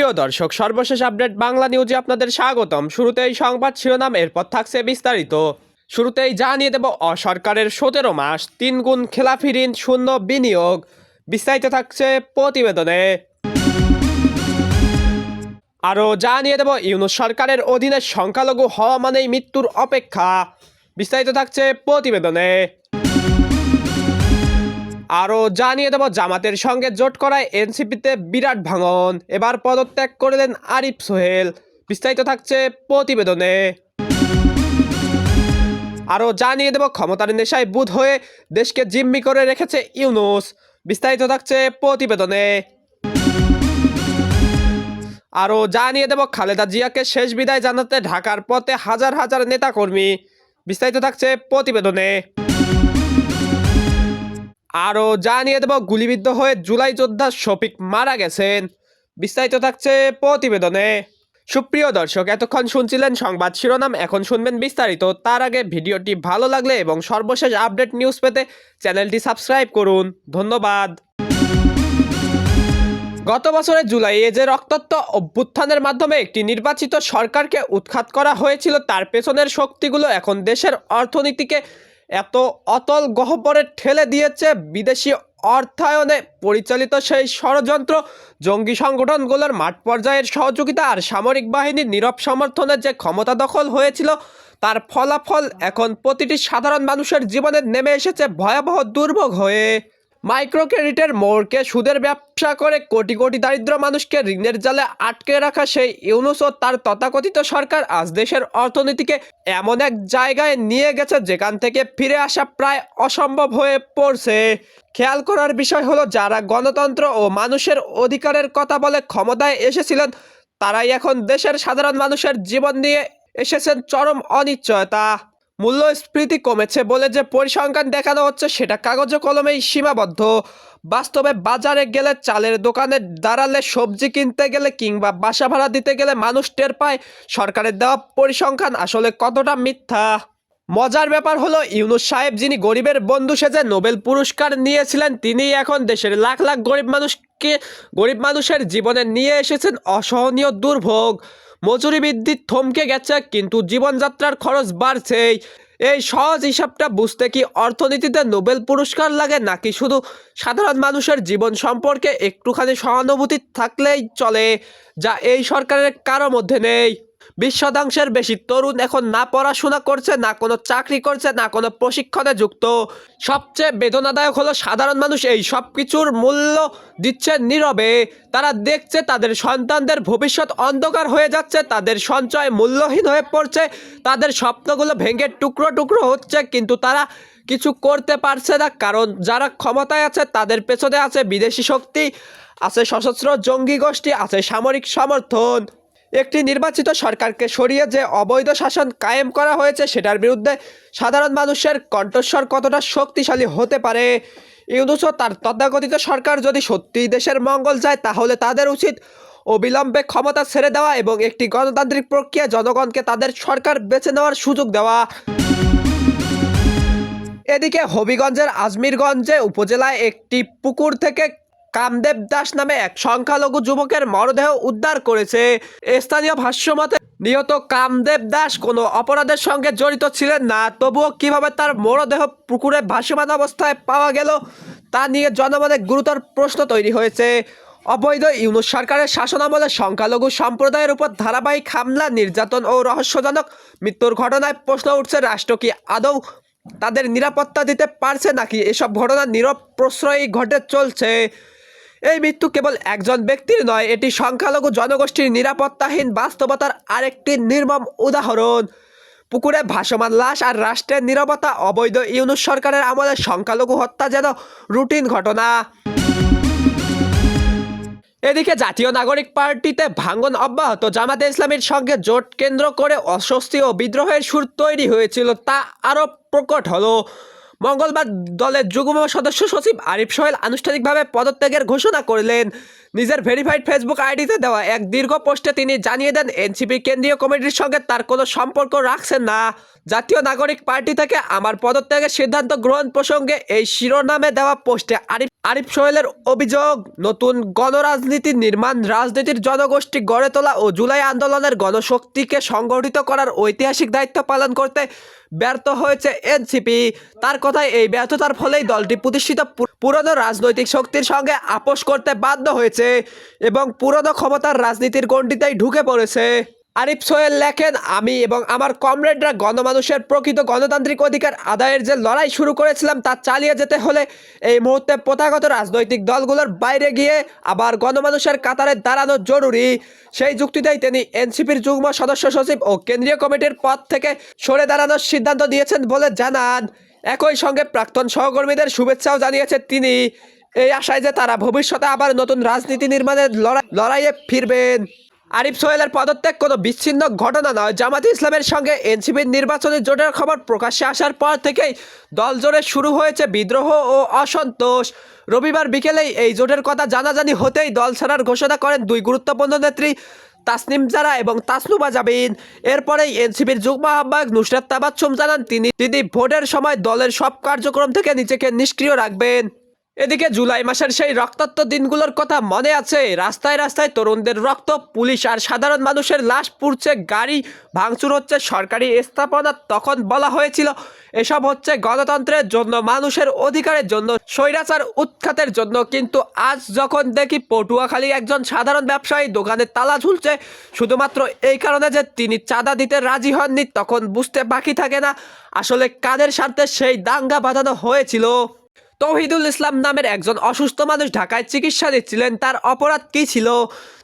সুপ্রিয় দর্শক, সর্বশেষ আপডেট বাংলা নিউজে আপনাদের স্বাগতম। শুরুতেই সংবাদ শিরোনাম, এরপর থাকছে বিস্তারিত। শুরুতেই জানিয়ে দেব, অসরকারের সতেরো মাস তিন গুণ খেলাফি ঋণ, শূন্য বিনিয়োগ। বিস্তারিত থাকছে প্রতিবেদনে। আরও জানিয়ে দেব, ইউনুস সরকারের অধীনে সংখ্যালঘু হওয়া মানেই মৃত্যুর অপেক্ষা। বিস্তারিত থাকছে প্রতিবেদনে। আরও জানিয়ে দেব, জামাতের সঙ্গে জোট করায় এনসিপিতে বিরাট ভাঙন। এবার পদত্যাগ করলেন আরিফ সোহেল। বিস্তারিত থাকছে প্রতিবেদনে। আরও জানিয়ে দেব, ক্ষমতার নেশায় বুধ হয়ে দেশকে জিম্মি করে রেখেছে ইউনুস। বিস্তারিত থাকছে প্রতিবেদনে। আরও জানিয়ে দেব, খালেদা জিয়াকে শেষ বিদায় জানাতে ঢাকার পথে হাজার হাজার নেতাকর্মী। বিস্তারিত থাকছে প্রতিবেদনে। আরও জানিয়ে দেব, গুলিবিদ্ধ হয়ে জুলাই যোদ্ধা শফিক মারা গেছেন। বিস্তারিত থাকছে প্রতিবেদনে। সুপ্রিয় দর্শক, এতক্ষণ শুনছিলেন সংবাদ শিরোনাম, এখন শুনবেন বিস্তারিত। তার আগে ভিডিওটি ভালো লাগলে এবং সর্বশেষ আপডেট নিউজ পেতে চ্যানেলটি সাবস্ক্রাইব করুন। ধন্যবাদ। গত বছরের জুলাইয়ে যে রক্তত্ব অভ্যুত্থানের মাধ্যমে একটি নির্বাচিত সরকারকে উৎখাত করা হয়েছিল, তার পেছনের শক্তিগুলো এখন দেশের অর্থনীতিকে এত অতল গহ্বরে ঠেলে দিয়েছে বিদেশি অর্থায়নে পরিচালিত সেই ষড়যন্ত্র। জঙ্গি সংগঠনগুলোর মাঠ পর্যায়ের সহযোগিতা আর সামরিক বাহিনীর নীরব সমর্থনের যে ক্ষমতা দখল হয়েছিল, তার ফলাফল এখন প্রতিটি সাধারণ মানুষের জীবনে নেমে এসেছে ভয়াবহ দুর্ভোগ হয়ে। মাইক্রো ক্রেডিটের মোড়কে সুদের ব্যবসা করে কোটি কোটি দারিদ্র মানুষকে ঋণের জালে আটকে রাখা সেই ইউনুস ও তার তথাকথিত সরকার আজ দেশের অর্থনীতিকে এমন এক জায়গায় নিয়ে গেছে যেখান থেকে ফিরে আসা প্রায় অসম্ভব হয়ে পড়ছে। খেয়াল করার বিষয় হলো, যারা গণতন্ত্র ও মানুষের অধিকারের কথা বলে ক্ষমতায় এসেছিলেন, তারাই এখন দেশের সাধারণ মানুষের জীবন নিয়ে এসেছেন চরম অনিশ্চয়তা। মূল্যস্ফীতি কমেছে বলে যে পরিসংখ্যান দেখানো হচ্ছে, সেটা কাগজে কলমেই সীমাবদ্ধ। বাস্তবে বাজারে গেলে চালের দোকানে দাঁড়ালে সবজি কিনতে গেলে কিংবা বাসা ভাড়া দিতে গেলে মানুষ টের পায়, সরকারের দেওয়া পরিসংখ্যান আসলে কতটা মিথ্যা? মজার ব্যাপার হলো ইউনুস সাহেব যিনি গরিবের বন্ধু সেজে নোবেল পুরস্কার নিয়েছিলেন তিনি এখন দেশের লাখ লাখ গরিব মানুষকে, গরিব মানুষের জীবনে নিয়ে এসেছেন অসহনীয় দুর্ভোগ। মজুরি বৃদ্ধি থমকে গেছে, কিন্তু জীবনযাত্রার খরচ বাড়ছেই। এই সহজ হিসাবটা বুঝতে কি অর্থনীতিতে নোবেল পুরস্কার লাগে, নাকি শুধু সাধারণ মানুষের জীবন সম্পর্কে একটুখানি সহানুভূতি থাকলেই চলে, যা এই সরকারের কারও মধ্যে নেই? বিশ শতাংশের বেশি তরুণ এখন না পড়াশোনা করছে, না কোনো চাকরি করছে, না কোনো প্রশিক্ষণে যুক্ত। সবচেয়ে বেদনাদায়ক হলো সাধারণ মানুষ এই সব কিছুর মূল্য দিচ্ছে নীরবে। তারা দেখছে তাদের সন্তানদের ভবিষ্যৎ অন্ধকার হয়ে যাচ্ছে, তাদের সঞ্চয় মূল্যহীন হয়ে পড়ছে, তাদের স্বপ্নগুলো ভেঙে টুকরো টুকরো হচ্ছে, কিন্তু তারা কিছু করতে পারছে না, কারণ যারা ক্ষমতায় আছে তাদের পেছনে আছে বিদেশি শক্তি, আছে সশস্ত্র জঙ্গি গোষ্ঠী, আছে সামরিক সমর্থন। একটি নির্বাচিত সরকারকে সরিয়ে যে অবৈধ শাসন কায়েম করা হয়েছে সেটার বিরুদ্ধে সাধারণ মানুষের কণ্ঠস্বর কতটা শক্তিশালী হতে পারে? ইউনুস তার তথাকথিত সরকার যদি সত্যিই দেশের মঙ্গল যায় তাহলে তাদের উচিত অবিলম্বে ক্ষমতা ছেড়ে দেওয়া এবং একটি গণতান্ত্রিক প্রক্রিয়া জনগণকে তাদের সরকার বেছে নেওয়ার সুযোগ দেওয়া। এদিকে হবিগঞ্জের আজমিরগঞ্জে উপজেলায় একটি পুকুর থেকে কামদেব দাস নামে এক সংখ্যালঘু যুবকের মরদেহ উদ্ধার করেছে। স্থানীয় ভাষ্যমতে, নিহত কামদেব দাস কোনো অপরাধের সঙ্গে জড়িত ছিলেন না, তবুও কীভাবে তার মরদেহ পুকুরে ভাসমান অবস্থায় পাওয়া গেল তা নিয়ে জনমনে গুরুতর প্রশ্ন তৈরি হয়েছে। অবৈধ ইউনুস সরকারের শাসনামলে সংখ্যালঘু সম্প্রদায়ের উপর ধারাবাহিক হামলা, নির্যাতন ও রহস্যজনক মৃত্যুর ঘটনায় প্রশ্ন উঠছে, রাষ্ট্র কি আদৌ তাদের নিরাপত্তা দিতে পারছে নাকি এসব ঘটনা নীরব প্রশ্রয়ই ঘটে চলছে? এই মৃত্যু কেবল একজন ব্যক্তির নয়, এটি সংখ্যালঘু জনগোষ্ঠীর নিরাপত্তাহীন বাস্তবতার আরেকটি নির্মম উদাহরণ। পুকুরে ভাসমান লাশ আর রাষ্ট্রের নীরবতা, অবৈধ ইউনুস সরকারের আমলে সংখ্যালঘু হত্যা যেন রুটিন ঘটনা। এদিকে জাতীয় নাগরিক পার্টিতে ভাঙ্গন অব্যাহত। জামাতে ইসলামীর সঙ্গে জোট কেন্দ্র করে অস্বস্তি ও বিদ্রোহের সুর তৈরি হয়েছিল, তা আরও প্রকট হলো। মঙ্গলবার দলের যুগ্ম সদস্য সচিব আরিফ সোহেল আনুষ্ঠানিকভাবে পদত্যাগের ঘোষণা করলেন। নিজের ভেরিফাইড ফেসবুক আইডিতে দেওয়া এক দীর্ঘ পোস্টে তিনি জানিয়ে দেন, এনসিপি কেন্দ্রীয় কমিটির সঙ্গে তার কোনো সম্পর্ক রাখছেন না। জাতীয় নাগরিক পার্টি থেকে আমার পদত্যাগের সিদ্ধান্ত গ্রহণ প্রসঙ্গে এই শিরোনামে দেওয়া পোস্টে আরিফ আরিফ সোহেলের অভিযোগ, নতুন গণরাজনীতি নির্মাণ, রাজনীতির জনগোষ্ঠী গড়ে তোলা ও জুলাই আন্দোলনের গণশক্তিকে সংগঠিত করার ঐতিহাসিক দায়িত্ব পালন করতে ব্যর্থ হয়েছে এনসিপি। তার কথায় এই ব্যর্থতার ফলেই দলটি প্রতিষ্ঠিত পুরনো রাজনৈতিক শক্তির সঙ্গে আপোষ করতে বাধ্য হয়েছে এবং পুরনো ক্ষমতার রাজনীতির গণ্ডিতেই ঢুকে পড়েছে। আরিফ সোহেল লেখেন, আমি এবং আমার কমরেডরা গণমানুষের প্রকৃত গণতান্ত্রিক অধিকার আদায়ের যে লড়াই শুরু করেছিলাম তা চালিয়ে যেতে হলে এই মুহূর্তে প্রথাগত রাজনৈতিক দলগুলোর বাইরে গিয়ে আবার গণমানুষের কাতারে দাঁড়ানো জরুরি। সেই যুক্তিতেই তিনি এনসিপির যুগ্ম সদস্য সচিব ও কেন্দ্রীয় কমিটির পদ থেকে সরে দাঁড়ানোর সিদ্ধান্ত দিয়েছেন বলে জানান। একই সঙ্গে প্রাক্তন সহকর্মীদের শুভেচ্ছাও জানিয়েছেন তিনি। এই আশায় যে তারা ভবিষ্যতে আবার নতুন রাজনীতি নির্মাণের লড়াই লড়াইয়ে ফিরবেন। আরিফ সোহেলের পদত্যাগ কোনো বিচ্ছিন্ন ঘটনা নয়। জামাত ইসলামের সঙ্গে এনসিপির নির্বাচনী জোটের খবর প্রকাশ্যে আসার পর থেকেই দল জোরে শুরু হয়েছে বিদ্রোহ ও অসন্তোষ। রবিবার বিকেলেই এই জোটের কথা জানাজানি হতেই দল ছাড়ার ঘোষণা করেন দুই গুরুত্বপূর্ণ নেত্রী, তাসনিম জারা এবং তাসনুবা জাবিন এরপরেই এনসিপির যুগ্ম আহ্বায়ক নুসরাত তাবাচ্ছুম জানান, তিনি তিনি ভোটের সময় দলের সব কার্যক্রম থেকে নিজেকে নিষ্ক্রিয় রাখবেন। এদিকে জুলাই মাসের সেই রক্তাক্ত দিনগুলোর কথা মনে আছে। রাস্তায় রাস্তায় তরুণদের রক্ত, পুলিশ আর সাধারণ মানুষের লাশ পুড়ছে, গাড়ি ভাঙচুর হচ্ছে, সরকারি স্থাপনা তখন বলা হয়েছিল। এসব হচ্ছে গণতন্ত্রের জন্য, মানুষের অধিকারের জন্য, স্বৈরাচার উৎখাতের জন্য। কিন্তু আজ যখন দেখি পটুয়াখালী একজন সাধারণ ব্যবসায়ী দোকানে তালা ঝুলছে, শুধুমাত্র এই কারণে যে তিনি চাঁদা দিতে রাজি হননি, তখন বুঝতে বাকি থাকে না আসলে কাদের স্বার্থে সেই দাঙ্গা বাঁধানো হয়েছিল। তৌহিদুল ইসলাম নামের একজন অসুস্থ মানুষ ঢাকায় চিকিৎসা নিচ্ছিলেন। তার অপরাধ কী ছিল?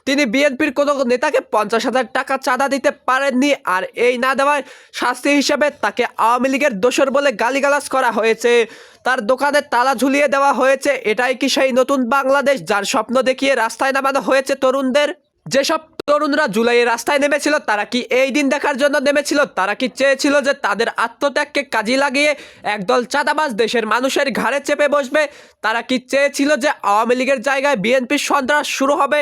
তিনি বিএনপির কোনো নেতাকে পঞ্চাশ হাজার টাকা চাঁদা দিতে পারেননি আর এই না দেওয়ায় শাস্তি হিসেবে তাকে আওয়ামী লীগের দোষর বলে গালিগালাজ করা হয়েছে। তার দোকানে তালা ঝুলিয়ে দেওয়া হয়েছে। এটাই কি সেই নতুন বাংলাদেশ যার স্বপ্ন দেখিয়ে রাস্তায় নামানো হয়েছে তরুণদের? যেসব তরুণরা জুলাইয়ে রাস্তায় নেমেছিল, তারা কি এই দিন দেখার জন্য নেমেছিল? তারা কি চেয়েছিল যে তাদের আত্মত্যাগকে কাজে লাগিয়ে একদল চাঁদাবাজ দেশের মানুষের ঘাড়ে চেপে বসবে? তারা কি চেয়েছিল যে আওয়ামী লীগের জায়গায় বিএনপির সন্ত্রাস শুরু হবে?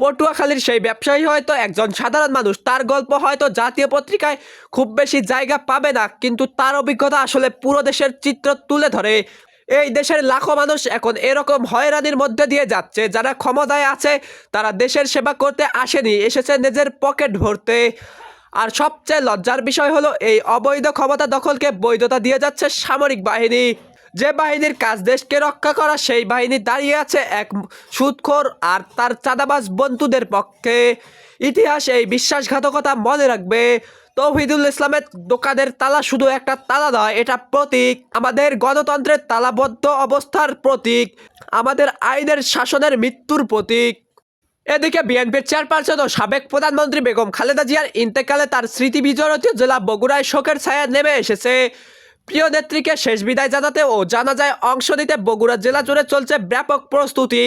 পটুয়াখালীর সেই ব্যবসায়ী হয়তো একজন সাধারণ মানুষ, তার গল্প হয়তো জাতীয় পত্রিকায় খুব বেশি জায়গা পাবে না, কিন্তু তার অভিজ্ঞতা আসলে পুরো দেশের চিত্র তুলে ধরে। এই দেশের লাখো মানুষ এখন এরকম হয়রানির মধ্যে দিয়ে যাচ্ছে। যারা ক্ষমতায় আছে, তারা দেশের সেবা করতে আসেনি, এসেছে নিজের পকেট ভরতে। আর সবচেয়ে লজ্জার বিষয় হলো, এই অবৈধ ক্ষমতা দখলকে বৈধতা দিয়ে যাচ্ছে সামরিক বাহিনী। যে বাহিনীর কাজ দেশকে রক্ষা করা, সেই বাহিনী দাঁড়িয়ে আছে এক সুদখোর আর তার চাঁদাবাজ বন্ধুদের পক্ষে। ইতিহাস এই বিশ্বাসঘাতকতা মনে রাখবে। তৌহিদুল ইসলামের দোকানের তালা শুধু একটা তালা নয়, এটা প্রতীক। আমাদের গণতন্ত্রের তালাবদ্ধ অবস্থার প্রতীক। আমাদের আইনের শাসনের মৃত্যুর প্রতীক। এদিকে বিএনপির চেয়ারপারসন ও সাবেক প্রধানমন্ত্রী বেগম খালেদা জিয়ার ইন্তেকালে তার স্মৃতি বিজড়িত জেলা বগুড়ায় শোকের ছায়া নেমে এসেছে। প্রিয় নেত্রীকে শেষ বিদায় জানাতে ও জানাজায় অংশ নিতে বগুড়া জেলা জুড়ে চলছে ব্যাপক প্রস্তুতি।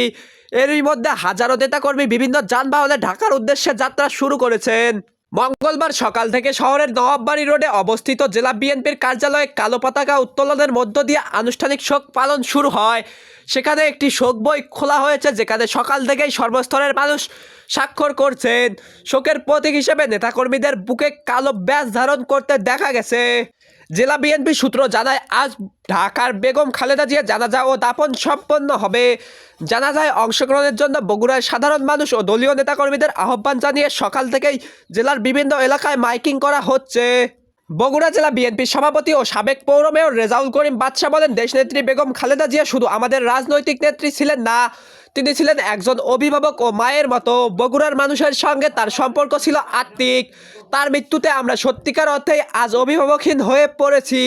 এরই মধ্যে হাজারো নেতাকর্মী বিভিন্ন যানবাহনে ঢাকার উদ্দেশ্যে যাত্রা শুরু করেছেন। মঙ্গলবার সকাল থেকে শহরের নবাববাড়ি রোডে অবস্থিত জেলা বিএনপির কার্যালয়ে কালো পতাকা উত্তোলনের মধ্য দিয়ে আনুষ্ঠানিক শোক পালন শুরু হয়। সেখানে একটি শোক বই খোলা হয়েছে, যেখানে সকাল থেকেই সর্বস্তরের মানুষ স্বাক্ষর করছেন। শোকের প্রতীক হিসেবে নেতাকর্মীদের বুকে কালো ব্যাস ধারণ করতে দেখা গেছে। জেলা বিএনপি সূত্র জানায়, আজ ঢাকার বেগম খালেদা জিয়া জানাজা ও দাপন সম্পন্ন হবে। জানাজায় অংশগ্রহণের জন্য বগুড়ার সাধারণ মানুষ ও দলীয় নেতাকর্মীদের আহ্বান জানিয়ে সকাল থেকেই জেলার বিভিন্ন এলাকায় মাইকিং করা হচ্ছে। বগুড়া জেলা বিএনপির সভাপতি ও সাবেক পৌর মেয়র রেজাউল করিম বাদশাহ বলেন, দেশনেত্রী বেগম খালেদা জিয়া শুধু আমাদের রাজনৈতিক নেত্রী ছিলেন না, তিনি ছিলেন একজন অভিভাবক ও মায়ের মতো। বগুড়ার মানুষের সঙ্গে তার সম্পর্ক ছিল আত্মিক। তার মৃত্যুতে আমরা সত্যিকার অর্থে আজ অভিভাবকহীন হয়ে পড়েছি।